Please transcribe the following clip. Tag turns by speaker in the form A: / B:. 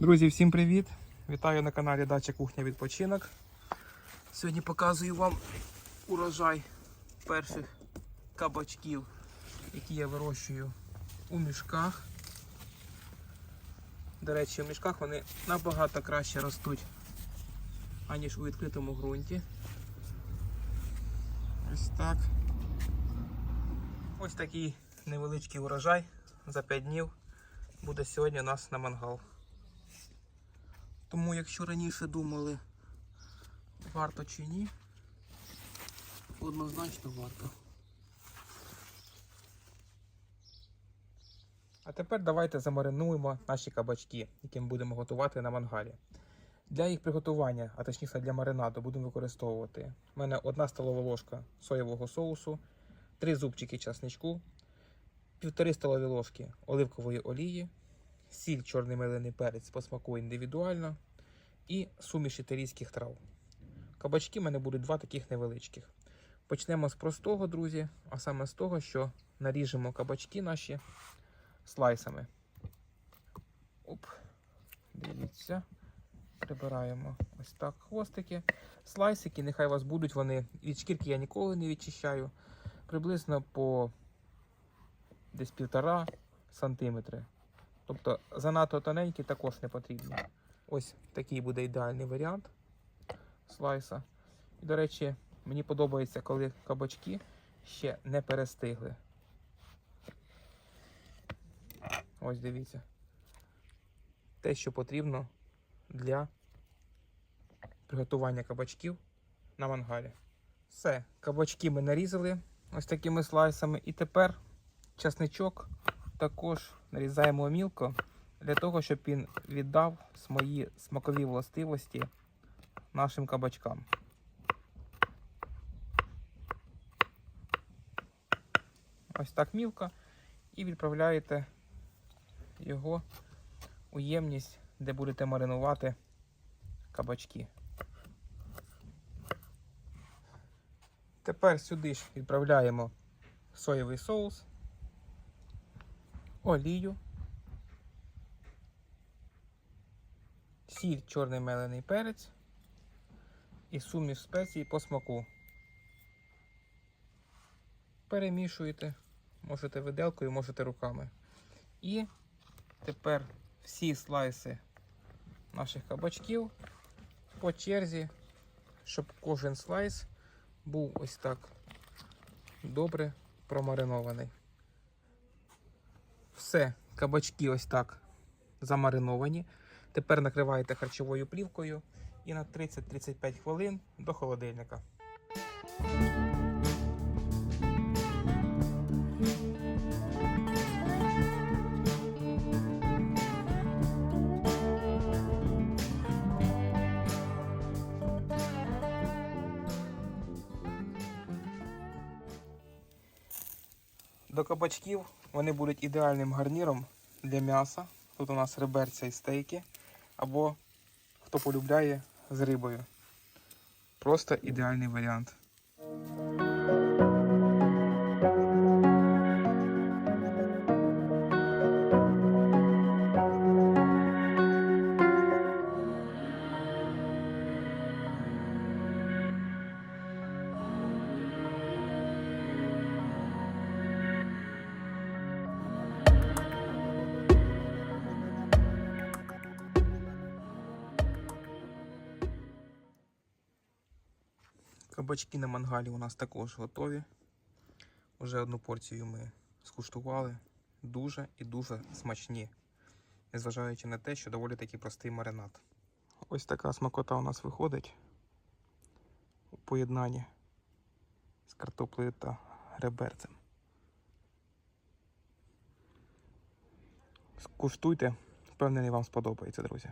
A: Друзі, всім привіт! Вітаю на каналі Дача Кухня Відпочинок. Сьогодні показую вам урожай перших кабачків, які я вирощую у мішках. До речі, у мішках вони набагато краще ростуть, аніж у відкритому ґрунті. Ось так. Ось такий невеличкий урожай за 5 днів буде сьогодні у нас на мангал. Тому, якщо раніше думали, варто чи ні, однозначно варто. А тепер давайте замаринуємо наші кабачки, які ми будемо готувати на мангалі. Для їх приготування, а точніше для маринаду, будемо використовувати у мене одна столова ложка соєвого соусу, 3 зубчики часничку, 1,5 столові ложки оливкової олії, сіль, чорний мелений перець по смаку індивідуально і суміш італійських трав. Кабачки в мене будуть два таких невеличких. Почнемо з простого, друзі, а саме з того, що наріжемо кабачки наші слайсами. Оп, дивіться. Прибираємо ось так хвостики. Слайсики, нехай у вас будуть вони. Від шкірки я ніколи не відчищаю. Приблизно по десь півтора сантиметри. Тобто занадто тоненькі також не потрібні. Ось такий буде ідеальний варіант слайса. І, до речі, мені подобається, коли кабачки ще не перестигли. Ось дивіться. Те, що потрібно для приготування кабачків на мангалі. Все, кабачки ми нарізали ось такими слайсами. І тепер часничок також нарізаємо мілко для того, щоб він віддав свої смакові властивості нашим кабачкам. Ось так мілко і відправляєте його у ємність, де будете маринувати кабачки. Тепер сюди ж відправляємо соєвий соус, олію, сіль, чорний мелений перець і суміш спецій по смаку. Перемішуєте, можете виделкою, можете руками. І тепер всі слайси наших кабачків по черзі, щоб кожен слайс був ось так добре промаринований. Все, кабачки ось так замариновані. Тепер накриваєте харчовою плівкою і на 30-35 хвилин до холодильника. До кабачків вони будуть ідеальним гарніром для м'яса. Тут у нас реберця і стейки. Або хто полюбляє з рибою. Просто ідеальний варіант. Кабачки на мангалі у нас також готові. Уже одну порцію ми скуштували. Дуже і дуже смачні, незважаючи на те, що доволі таки простий маринад. Ось така смакота у нас виходить у поєднанні з картоплею та реберцем. Скуштуйте, впевнений, вам сподобається, друзі.